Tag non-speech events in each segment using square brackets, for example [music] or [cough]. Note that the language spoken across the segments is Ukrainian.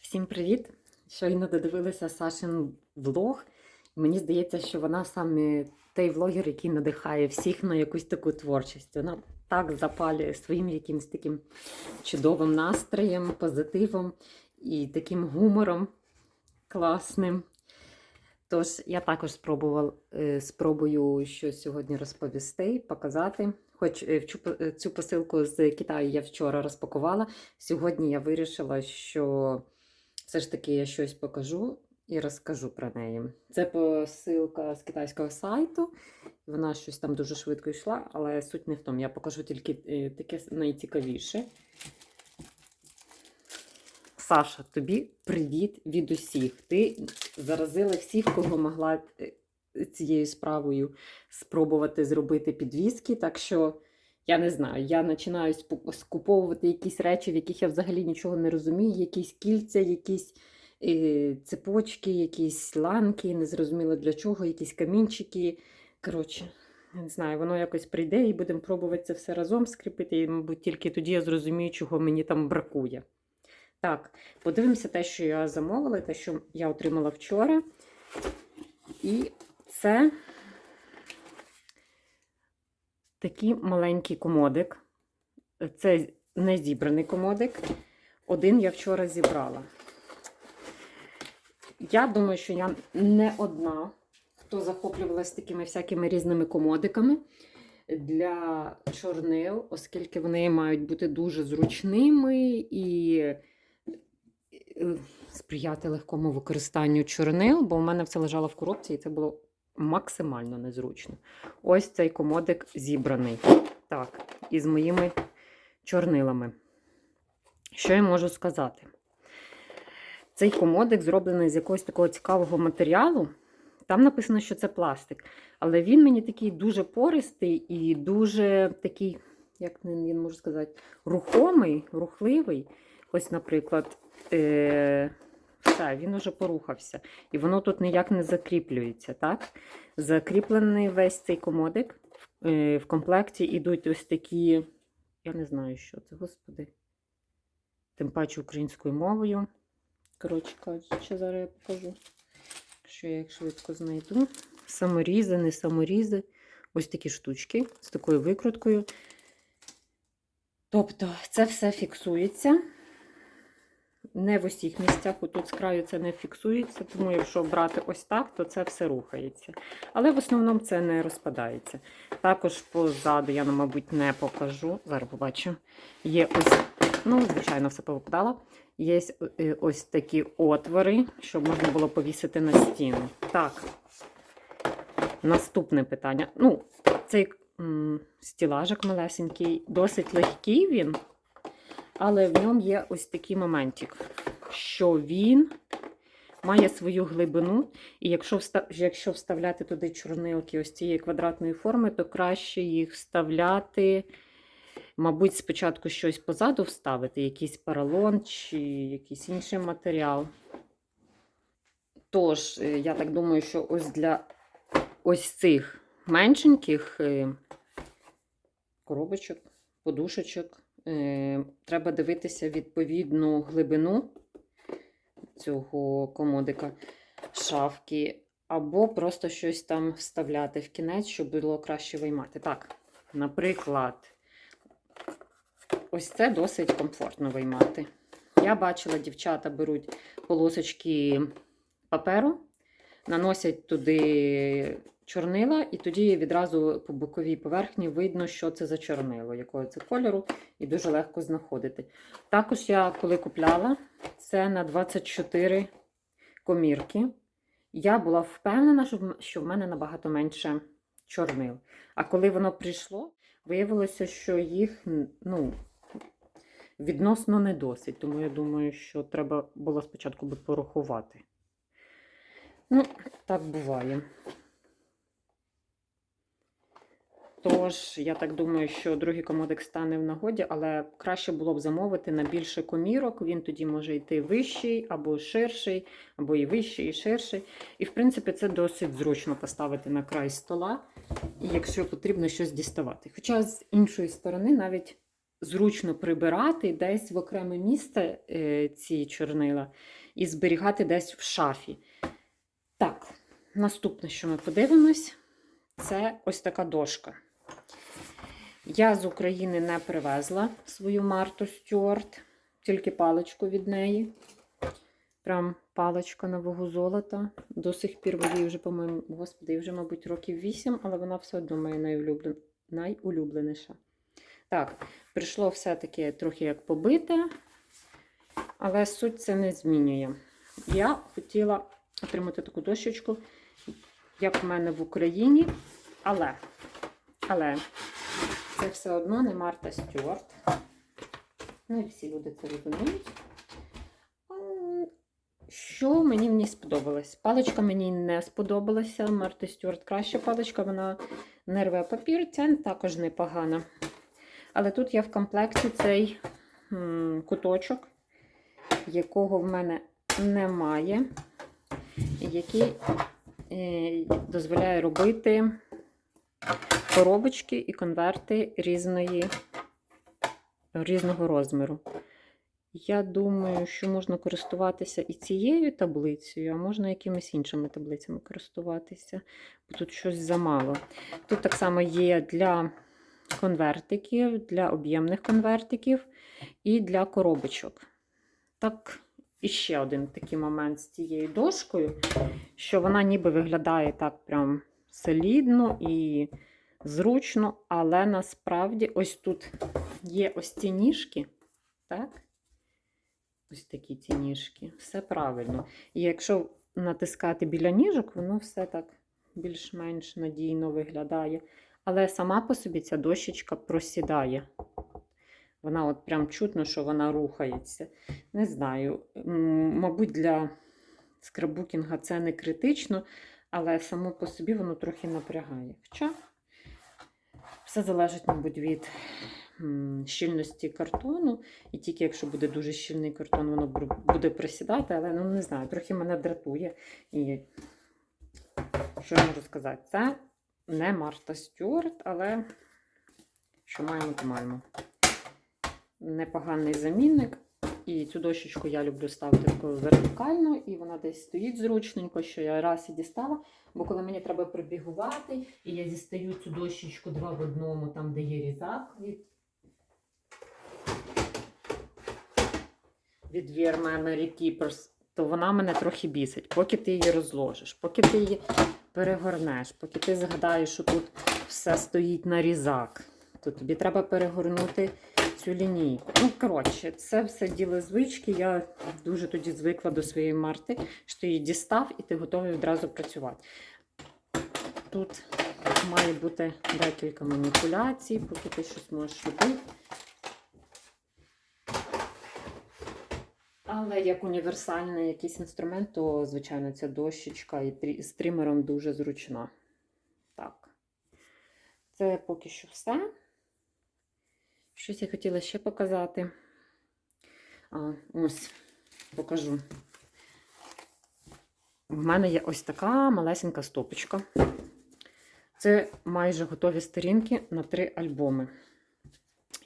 Всім привіт! Щойно додивилася Сашин влог. Мені здається, що вона саме той влогер, який надихає всіх на якусь таку творчість. Вона так запалює своїм якимось таким чудовим настроєм, позитивом і таким гумором класним. Тож я також спробував, е, спробую щось сьогодні розповісти, показати. Хоч е, е, цю посилку з Китаю я вчора розпакувала. Сьогодні я вирішила, що все ж таки я щось покажу і розкажу про неї. Це посилка з китайського сайту. Вона щось там дуже швидко йшла, але суть не в тому. Я покажу тільки е, таке найцікавіше. Саша, тобі привіт від усіх. Ти заразила всіх, кого могла е, цією справою спробувати зробити підвіски. Так що я не знаю, я починаю скуповувати якісь речі, в яких я взагалі нічого не розумію, якісь кільця, якісь е, цепочки, якісь ланки, незрозуміло для чого, якісь камінчики. Коротше, не знаю, воно якось прийде і будемо пробувати це все разом скріпити. І, мабуть, тільки тоді я зрозумію, чого мені там бракує. Так, подивимося те, що я замовила, те, що я отримала вчора. І це такий маленький комодик. Це не зібраний комодик. Один я вчора зібрала. Я думаю, що я не одна, хто захоплювалася такими всякими різними комодиками для чорнил, оскільки вони мають бути дуже зручними і е, сприяти легкому використанню чорнил, бо в мене все лежало в коробці, і це було максимально незручно. Ось цей комодик зібраний. Так, із моїми чорнилами. Що я можу сказати? Цей комодик зроблений з якогось такого цікавого матеріалу. Там написано, що це пластик. Але він мені такий дуже пористий і дуже такий, як я можу сказати, рухомий, рухливий. Ось, наприклад, е- все, він уже порухався. І воно тут ніяк не закріплюється. так? Закріплений весь цей комодик. Е, В комплекті йдуть ось такі, я не знаю, що це, господи. Тим паче українською мовою. Коротше кажучи, зараз я покажу, що я їх швидко знайду. Саморізи, не саморізи. Ось такі штучки з такою викруткою. Тобто, це все фіксується. Не в усіх місцях, отут з краю це не фіксується, тому якщо брати ось так, то це все рухається. Але в основному це не розпадається. Також позаду я, ну, мабуть, не покажу. Зараз побачу. Є ось, ну, звичайно, все повикладала. Є е, ось такі отвори, щоб можна було повісити на стіну. Так, наступне питання. Ну, цей стілажик малесенький, досить легкий він, але в ньому є ось такий моментик, що він має свою глибину, і якщо, якщо вставляти туди чорнилки ось цієї квадратної форми, то краще їх вставляти. Мабуть, спочатку щось позаду вставити, якийсь поролон чи якийсь інший матеріал. Тож, е, я так думаю, що ось для ось цих меншеньких е, коробочок, подушечок, треба дивитися відповідну глибину цього комодика шафки, або просто щось там вставляти в кінець, щоб було краще виймати. Так, наприклад, ось це досить комфортно виймати. Я бачила, дівчата беруть полосочки паперу, наносять туди чорнила, і тоді відразу по боковій поверхні видно, що це за чорнило, якого це кольору, і дуже легко знаходити. Також я, коли купляла, це на 24 комірки. Я була впевнена, що в- мене набагато менше чорнил. А коли воно прийшло, виявилося, що їх ну, відносно не досить. Тому я думаю, що треба було спочатку би порахувати. Ну, так буває. Тож, я так думаю, що другий комодик стане в нагоді, але краще було б замовити на більше комірок. Він тоді може йти вищий або ширший, або і вищий, і ширший. І, в принципі, це досить зручно поставити на край стола, якщо потрібно щось діставати. Хоча з іншої сторони навіть зручно прибирати десь в окреме місце е, ці чорнила і зберігати десь в шафі. Так, наступне, що ми подивимось, це ось така дошка. Я з України не привезла свою Марту Стюарт, тільки паличку від неї. Прям паличка на вагу золота. До сих пір їй вже, по-моєму, господи, вже, мабуть, років 8, але вона все одно моя найулюблен... найулюбленіша. Так, прийшло все-таки трохи як побите, але суть це не змінює. Я хотіла отримати таку дощечку, як в мене в Україні, але, але це все одно не Марта Стюарт. Ну і всі люди це розуміють. Що мені в ній сподобалось? Паличка мені не сподобалася. Марта Стюарт краща паличка, вона не рве папір, ця також непогана. Але тут є в комплекті цей куточок, якого в мене немає, який е, дозволяє робити коробочки і конверти різної, різного розміру. Я думаю, що можна користуватися і цією таблицею, а можна якимись іншими таблицями користуватися, бо тут щось замало. Тут так само є для конвертиків, для об'ємних конвертиків і для коробочок. Так, і ще один такий момент з цією дошкою, що вона ніби виглядає так прям солідно і зручно, але насправді ось тут є ось ці ніжки, так? Ось такі ці ніжки. Все правильно. І якщо натискати біля ніжок, воно все так більш-менш надійно виглядає. Але сама по собі ця дощечка просідає. Вона от прям чутно, що вона рухається. Не знаю, мабуть, для скраббукінга це не критично, але само по собі воно трохи напрягає. Хоча все залежить, мабуть, від щільності картону. І тільки якщо буде дуже щільний картон, воно буде присідати, але ну не знаю, трохи мене дратує. І що я можу сказати? Це не Марта Стюарт, але що маємо, то маємо. Непоганий замінник. І цю дощечку я люблю ставити такою вертикально, і вона десь стоїть зручненько, що я раз і дістала. Бо коли мені треба прибігувати, і я дістаю цю дощечку два в одному, там, де є різак від, від Вірма Mary то вона мене трохи бісить. Поки ти її розложиш, поки ти її перегорнеш, поки ти згадаєш, що тут все стоїть на різак, то тобі треба перегорнути цю лінійку. Ну, коротше, це все діло звички. Я дуже тоді звикла до своєї марти, що ти її дістав і ти готовий одразу працювати. Тут має бути декілька маніпуляцій, поки ти щось можеш робити. Але як універсальний якийсь інструмент, то, звичайно, ця дощечка і з тримером дуже зручна. Так. Це поки що все. Щось я хотіла ще показати. А, ось, покажу. В мене є ось така малесенька стопочка. Це майже готові сторінки на три альбоми.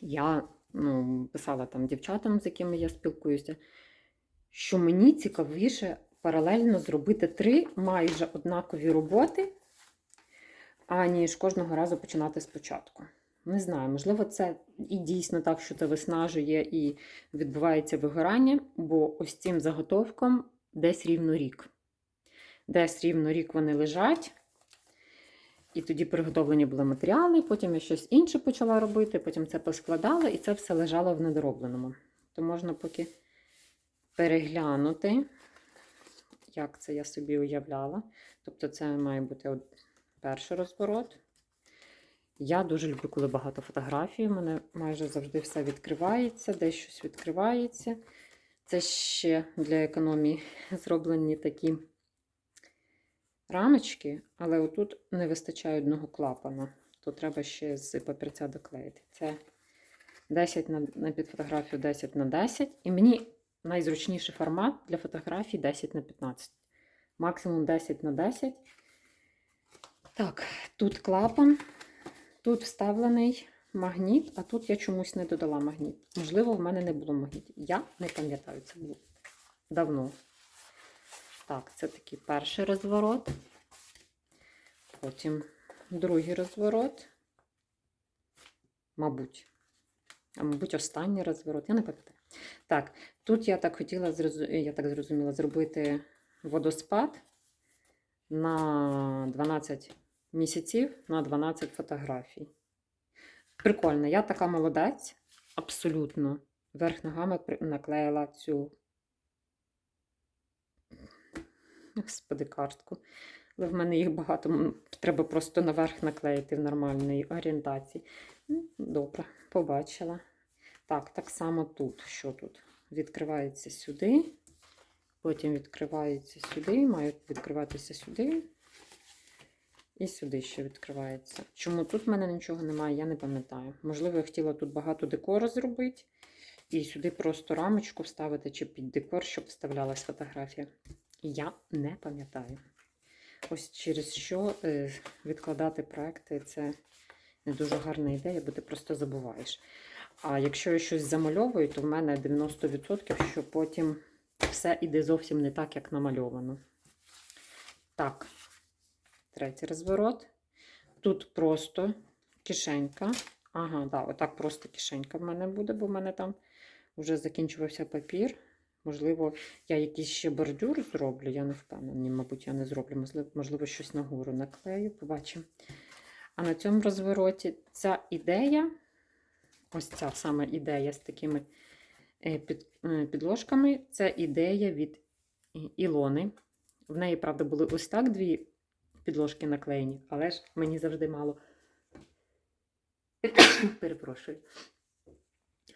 Я ну, писала там дівчатам, з якими я спілкуюся, що мені цікавіше паралельно зробити три майже однакові роботи, аніж кожного разу починати спочатку. Не знаю, можливо, це і дійсно так, що це виснажує і відбувається вигорання, бо ось цим заготовкам десь рівно рік. Десь рівно рік вони лежать. І тоді приготовлені були матеріали, потім я щось інше почала робити, потім це поскладала, і це все лежало в недоробленому. То можна поки переглянути, як це я собі уявляла. Тобто, це має бути перший розворот. Я дуже люблю, коли багато фотографій. У мене майже завжди все відкривається, десь щось відкривається. Це ще для економії [laughs] зроблені такі рамочки, але отут не вистачає одного клапана. То треба ще з папірця доклеїти. Це 10 на, на під фотографію 10 на 10. І мені найзручніший формат для фотографій 10 на 15. Максимум 10 на 10. Так, тут клапан. Тут вставлений магніт, а тут я чомусь не додала магніт. Можливо, в мене не було магнітів. Я не пам'ятаю, це було давно. Так, це такий перший розворот. Потім другий розворот. Мабуть. А мабуть, останній розворот. Я не пам'ятаю. Так, тут я так хотіла, я так зрозуміла, зробити водоспад на 12 місяців на 12 фотографій. Прикольно, я така молодець, абсолютно. Верх ногами наклеїла цю Господи, картку. Але в мене їх багато. Треба просто наверх наклеїти в нормальній орієнтації. Ну, Добре, побачила. Так, так само тут. Що тут? Відкривається сюди. Потім відкривається сюди, має відкриватися сюди. І сюди ще відкривається. Чому тут в мене нічого немає, я не пам'ятаю. Можливо, я хотіла тут багато декору зробити. І сюди просто рамочку вставити чи під декор, щоб вставлялась фотографія. Я не пам'ятаю. Ось через що е, відкладати проекти це не дуже гарна ідея, бо ти просто забуваєш. А якщо я щось замальовую, то в мене 90%, що потім все іде зовсім не так, як намальовано. Так, третій розворот. Тут просто кишенька. Ага, да, отак просто кишенька в мене буде, бо в мене там вже закінчувався папір. Можливо, я якийсь ще бордюр зроблю, я не впевнена. Мабуть, я не зроблю. Можливо, щось нагору наклею, побачимо. А на цьому розвороті ця ідея, ось ця саме ідея з такими е, е, підложками, це ідея від Ілони. В неї, правда, були ось так дві підложки наклеєні, але ж мені завжди мало. Перепрошую.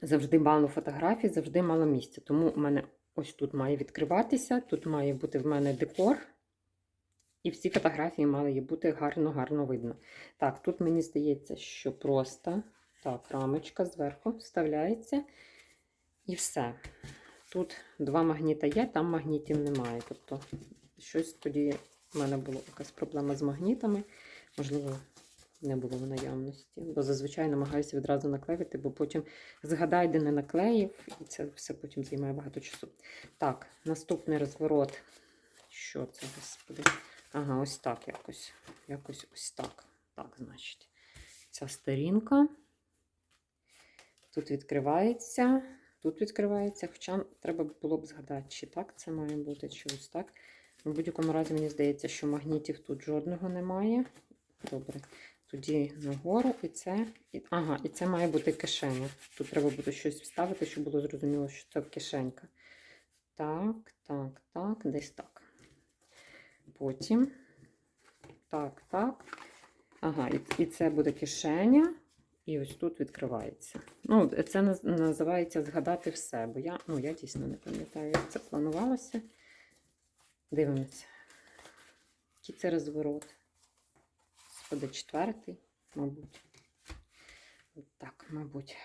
Завжди мало фотографій, завжди мало місця. Тому у мене ось тут має відкриватися, тут має бути в мене декор. І всі фотографії мали бути гарно-гарно видно. Так, тут мені здається, що просто так, рамочка зверху вставляється. І все. Тут два магніта є, там магнітів немає. Тобто, щось тоді в мене була якась проблема з магнітами. Можливо, не було в наявності. Бо зазвичай намагаюся відразу наклеїти, бо потім згадай, де не наклеїв, і це все потім займає багато часу. Так, наступний розворот. Що це, господи? Ага, ось так якось. Якось ось так. Так, значить. Ця сторінка. Тут відкривається, тут відкривається. Хоча треба було б згадати, чи так це має бути, чи ось так. В будь-якому разі, мені здається, що магнітів тут жодного немає. Добре. Тоді нагору і це. І, ага, і це має бути кишеня. Тут треба буде щось вставити, щоб було зрозуміло, що це кишенька. Так, так, так, десь так. Потім. Так, так. Ага, і, це буде кишеня. І ось тут відкривається. Ну, це називається згадати все, бо я, ну, я дійсно не пам'ятаю, як це планувалося. Дивимося. Який це розворот? Господи, четвертий, мабуть. Так, мабуть.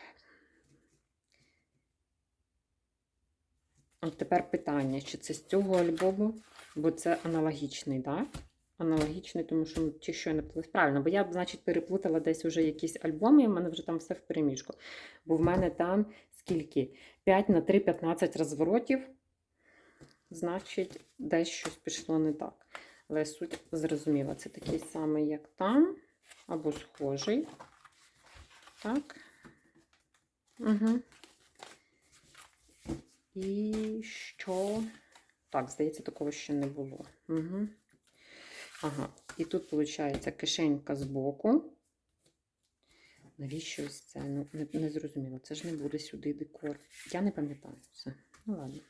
От тепер питання, чи це з цього альбому, бо це аналогічний, так? Аналогічний, тому що ну, ті, що я не плутала. Правильно, бо я б, значить, переплутала десь уже якісь альбоми, і в мене вже там все в переміжку. Бо в мене там скільки? 5 на 3, 15 розворотів. Значить, десь щось пішло не так. Але суть зрозуміла. Це такий самий, як там, або схожий. Так. Угу. І що? Так, здається, такого ще не було. Угу. Ага, і тут, виходить, кишенька збоку. Навіщо ось це? Ну, не, не зрозуміло. Це ж не буде сюди декор. Я не пам'ятаю все. Ну ладно.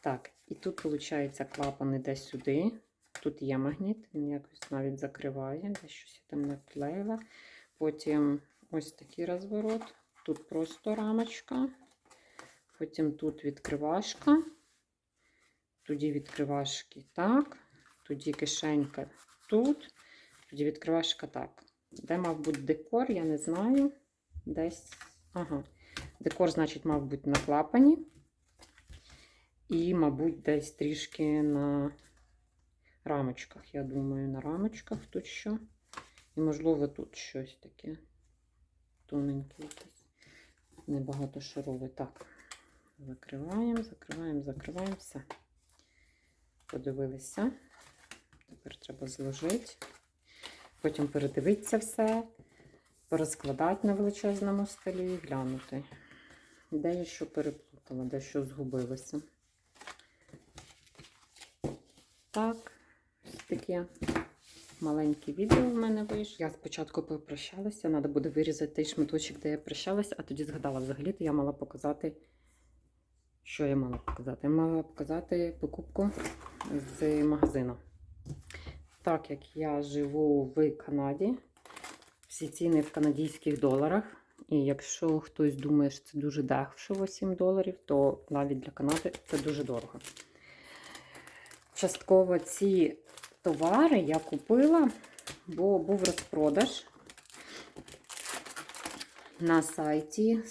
Так, і тут, виходить, клапан іде сюди. Тут є магніт, він якось навіть закриває, десь щось я там наклеїла. Потім ось такий розворот. Тут просто рамочка. Потім тут відкривашка. Тоді відкривашки так. Тоді кишенька тут. Тоді відкривашка так. Де, мав бути декор, я не знаю. Десь. Ага. Декор, значить, мав бути на клапані. І, мабуть, десь трішки на рамочках. Я думаю, на рамочках тут що. І, можливо, тут щось таке. тоненький якийсь. Небагато шаровий. Так. Закриваємо, закриваємо, закриваємо. Все. Подивилися. Тепер треба зложити. Потім передивитися все, порозкладати на величезному столі і глянути. Де я що переплутала, де що згубилося. Так, ось таке маленьке відео в мене вийшло. Я спочатку попрощалася, треба буде вирізати той шматочок, де я прощалася, а тоді згадала взагалі-то я мала показати. Що я мала показати? Я мала показати покупку з магазину. Так як я живу в Канаді, всі ціни в канадських доларах. І якщо хтось думає, що це дуже дешево 7 доларів, то навіть для Канади це дуже дорого. Частково ці товари я купила, бо був розпродаж на сайті.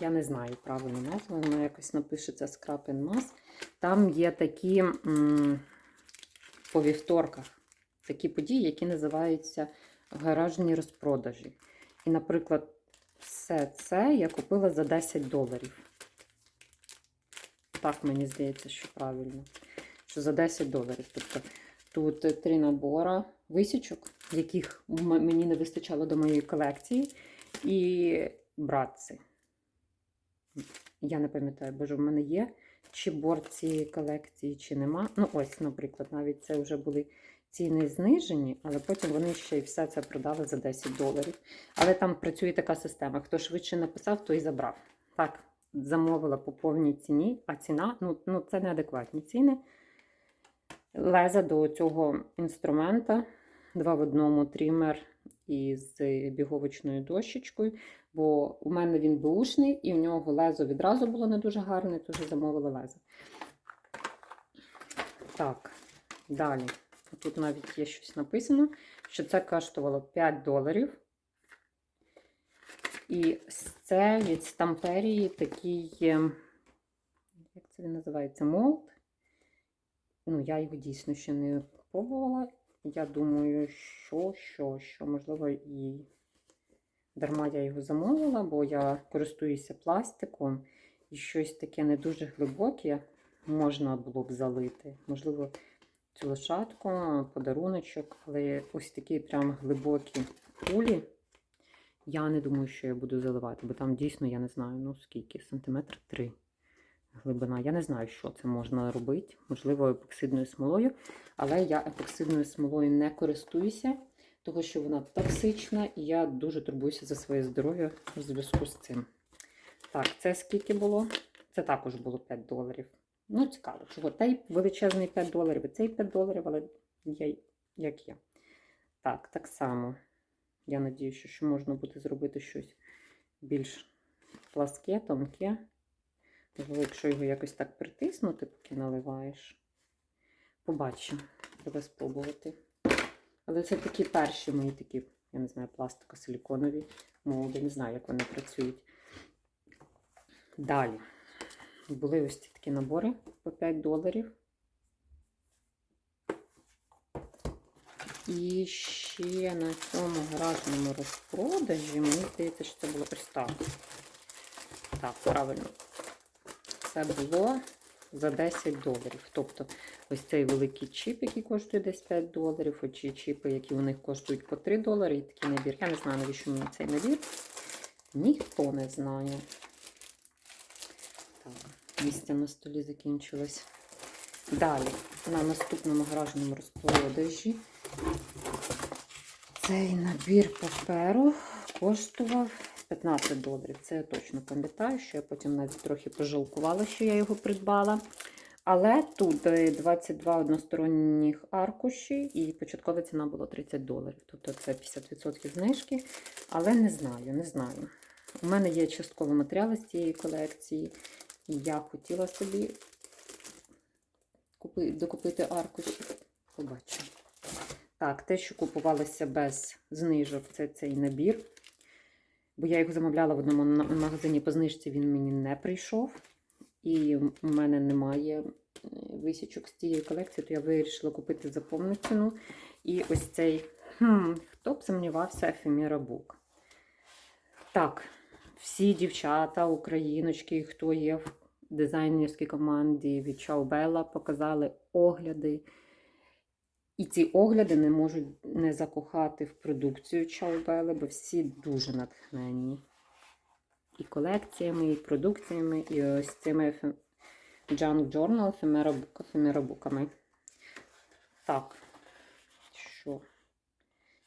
Я не знаю правильну назву, воно якось напишеться Scrap and Mass. Там є такі по вівторках такі події, які називаються гаражні розпродажі. І, наприклад, все це я купила за 10 доларів. Так, мені здається, що правильно. Що за 10 доларів. Тобто тут три набора висічок, яких мені не вистачало до моєї колекції, і братці. Я не пам'ятаю, боже, в мене є чи борт цієї колекції, чи нема. Ну, ось, наприклад, навіть це вже були ціни знижені, але потім вони ще й все це продали за 10 доларів. Але там працює така система: хто швидше написав, той і забрав. Так, замовила по повній ціні, а ціна ну, ну це неадекватні ціни. Леза до цього інструмента, два в одному трімер із біговочною дощечкою, бо у мене він бушний, і в нього лезо відразу було не дуже гарне, тож замовила лезо. Так, далі. Тут навіть є щось написано, що це коштувало 5 доларів. І це від стамперії такий, е, як це він називається, молд. Ну, я його дійсно ще не пробувала. Я думаю, що, що, що, можливо, і дарма я його замовила, бо я користуюся пластиком і щось таке не дуже глибоке можна було б залити. Можливо, цю лошадку, подаруночок, але ось такі прям глибокі кулі. Я не думаю, що я буду заливати, бо там дійсно, я не знаю, ну скільки, сантиметр три глибина. Я не знаю, що це можна робити. Можливо, епоксидною смолою, але я епоксидною смолою не користуюся, тому що вона токсична, і я дуже турбуюся за своє здоров'я у зв'язку з цим. Так, це скільки було? Це також було 5 доларів. Ну, цікаво, чого той величезний 5 доларів, і цей 5 доларів, але я, як я. Так, так само. Я надію, що можна буде зробити щось більш пласке, тонке. Можливо, якщо його якось так притиснути, поки наливаєш. Побачимо. Треба спробувати. Але це такі перші мої такі, я не знаю, пластико-силіконові молоди. Не знаю, як вони працюють. Далі. Були ось ці такі набори по 5 доларів. І ще на цьому гаражному розпродажі, мені здається, що це було ось так. Так, правильно. Це було за 10 доларів. Тобто ось цей великий чіп, який коштує десь 5 доларів, оці чіпи, які у них коштують по 3 долари, і такий набір. Я не знаю, навіщо мені цей набір. Ніхто не знає. Так, місце на столі закінчилось. Далі, на наступному гаражному розпродажі цей набір паперу коштував 15 доларів. Це я точно пам'ятаю, що я потім навіть трохи пожалкувала, що я його придбала. Але тут е, 22 односторонніх аркуші, і початкова ціна була 30 доларів. Тобто це 50% знижки. Але не знаю, не знаю. У мене є часткові матеріали з цієї колекції. І я хотіла собі купи, докупити аркуші. Побачимо. Так, те, що купувалося без знижок, це цей набір. Бо я його замовляла в одному магазині по знижці, він мені не прийшов. І в мене немає е, висічок з цієї колекції, то я вирішила купити за повну ціну. І ось цей, хм, хто б сумнівався, Ефеміра Бук. Так, всі дівчата, україночки, хто є в дизайнерській команді від Чаубела, показали огляди. І ці огляди не можуть не закохати в продукцію Чаубели, бо всі дуже натхненні. І колекціями, і продукціями, і ось цими Junk Journal, ефемеробука, ефемеробуками. Так, що?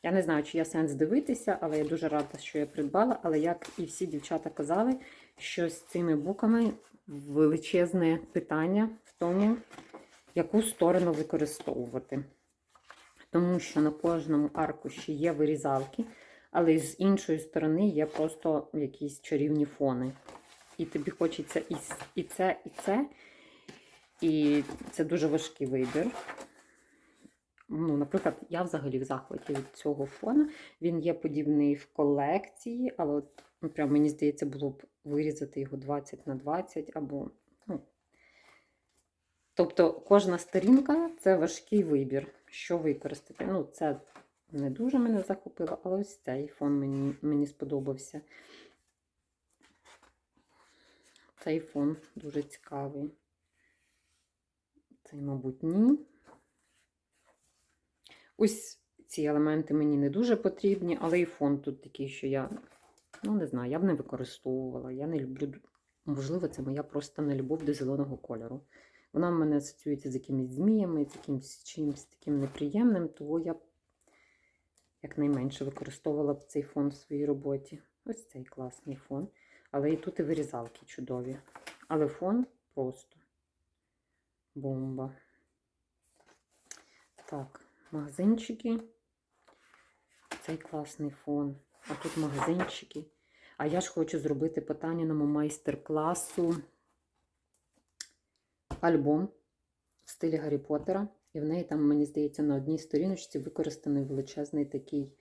Я не знаю, чи є сенс дивитися, але я дуже рада, що я придбала. Але як і всі дівчата казали, що з цими буками величезне питання в тому, яку сторону використовувати. Тому що на кожному аркуші є вирізалки, але з іншої сторони є просто якісь чарівні фони. І тобі хочеться і, і це, і це. І це дуже важкий вибір. Ну, наприклад, я взагалі в захваті від цього фона. Він є подібний в колекції, але от, ну, прям, мені здається, було б вирізати його 20 на 20 або. Ну. Тобто кожна сторінка це важкий вибір, що використати. Ну, це не дуже мене захопило, але ось цей фон мені, мені сподобався. Цей фон дуже цікавий. Цей, мабуть, ні. Ось ці елементи мені не дуже потрібні, але і фон тут такий, що я, ну не знаю, я б не використовувала. Я не люблю, можливо, це моя просто нелюбов до зеленого кольору. Вона в мене асоціюється з якимись зміями, з якимось чимось таким неприємним, того я б якнайменше використовувала б цей фон в своїй роботі. Ось цей класний фон. Але і тут і вирізалки чудові. Але фон просто бомба. Так, магазинчики. Цей класний фон. А тут магазинчики. А я ж хочу зробити по Таніному майстер-класу альбом в стилі Гаррі Поттера. І в неї там, мені здається, на одній сторіночці використаний величезний такий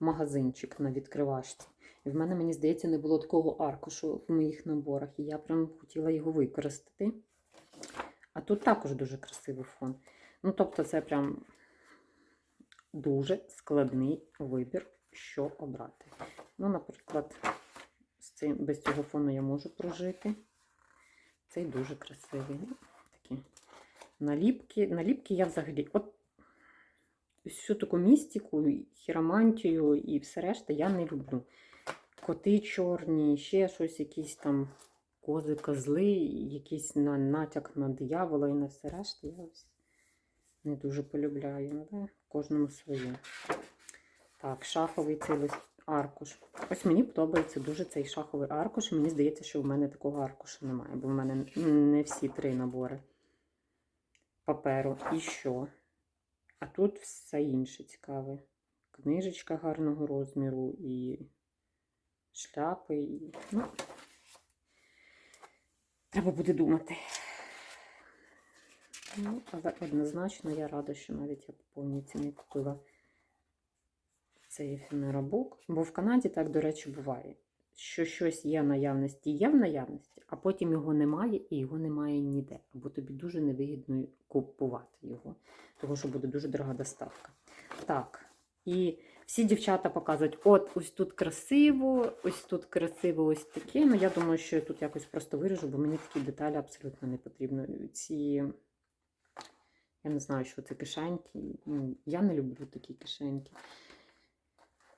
магазинчик на відкривашці. І в мене, мені здається, не було такого аркушу в моїх наборах. І я прям хотіла його використати. А тут також дуже красивий фон. Ну, тобто, це прям дуже складний вибір, що обрати. Ну, наприклад, з цим, без цього фону я можу прожити. Цей дуже красивий. Наліпки. Наліпки я взагалі. От всю таку містику, хіромантію і все решта я не люблю. Коти чорні, ще щось, якісь там кози, козли, якийсь на натяк на диявола і на все решта. Я не дуже полюбляю, але кожному своє. Так, шаховий цей лист аркуш. Ось мені подобається дуже цей шаховий аркуш. Мені здається, що в мене такого аркуша немає, бо в мене не всі три набори паперу. І що? А тут все інше цікаве. Книжечка гарного розміру і шляпи. І... Ну, треба буде думати. Ну, але однозначно я рада, що навіть я по ціні купила цей ефемеробук. Бо в Канаді так, до речі, буває, що щось є в наявності, є в наявності, а потім його немає і його немає ніде. Або тобі дуже невигідно купувати його, тому що буде дуже дорога доставка. Так, і всі дівчата показують, от ось тут красиво, ось тут красиво, ось таке. Ну, я думаю, що я тут якось просто виріжу, бо мені такі деталі абсолютно не потрібно. Ці, я не знаю, що це кишеньки. Я не люблю такі кишеньки.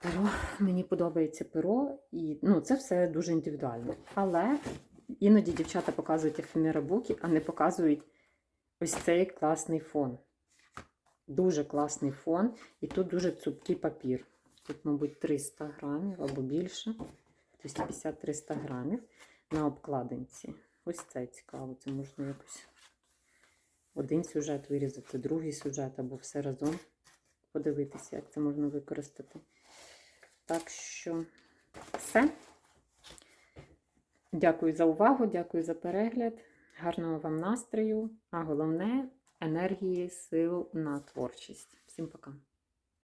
Перо, [laughs] мені подобається перо, і ну, це все дуже індивідуально. Але іноді дівчата показують ефемеробуки, а не показують ось цей класний фон. Дуже класний фон, і тут дуже цупкий папір. Тут, мабуть, 300 грамів або більше. 250-300 грамів на обкладинці. Ось це цікаво. Це можна якось один сюжет вирізати, другий сюжет або все разом подивитися, як це можна використати. Так що все. Дякую за увагу, дякую за перегляд. Гарного вам настрою, а головне енергії, сил на творчість. Всім пока!